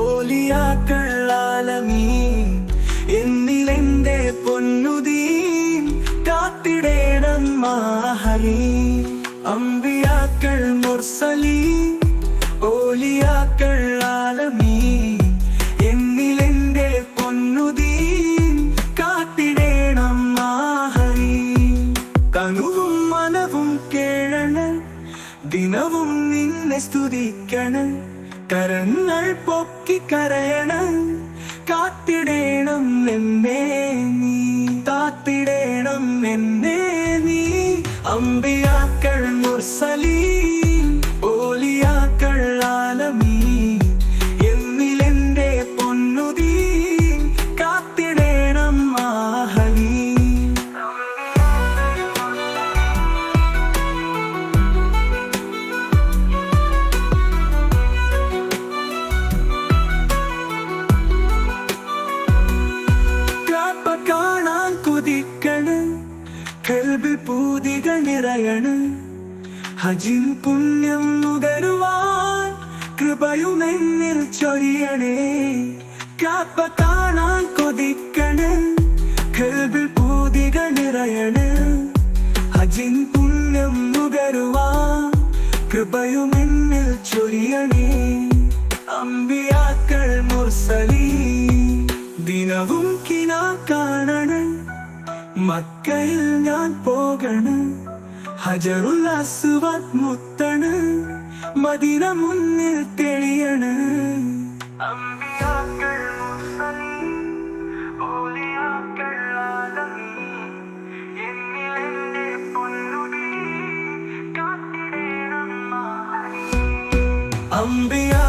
ഓലിയാക്കളാലമീ എന്നിലെന്റെ പൊന്നുദീൻ കാത്തിടേണം മാഹലി അമ്പിയാക്കൾ മുർസലി ഓലിയാക്കൾ ആലമീ എന്നിലെന്റെ പൊന്നുദീൻ കാത്തിടേണം മാഹലി കനുവും മനവും കേഴണ ദിനവും നിന്നെ സ്തുതിക്കണം. കരങ്ങൾ പൊക്കി കരയണ. കാത്തിടേണം എന്നെ നീ. കാത്തിടേണം എന്നെ നീ. അമ്പിയാക്കൾ മുർസലീൻ കൽബിൽ പൂതികൾ നിറയണ്. ഹജിൽ പുണ്യം നുകരുവാൻ കൃപയുമെന്നിൽ ചൊരിയണേ. കാപ്പ കാണാൻ കൊതിക്കണ്. കൽബിൽ പൂതികൾ നിറയണ്. ഹജിൻ പുണ്യം നുകരുവാൻ കൃപയുമെന്നിൽ ചൊരിയണേ. അമ്പിയാക്കൾ മുർസലി ദിനവും കിനാ കാണണ് മക്കയിൽ ഞാൻ പോകണ്. ഹജറുൽ അസുവ മുത്തണ്. മദിന മുന്നിൽ തെളിയണ്. അമ്പിയ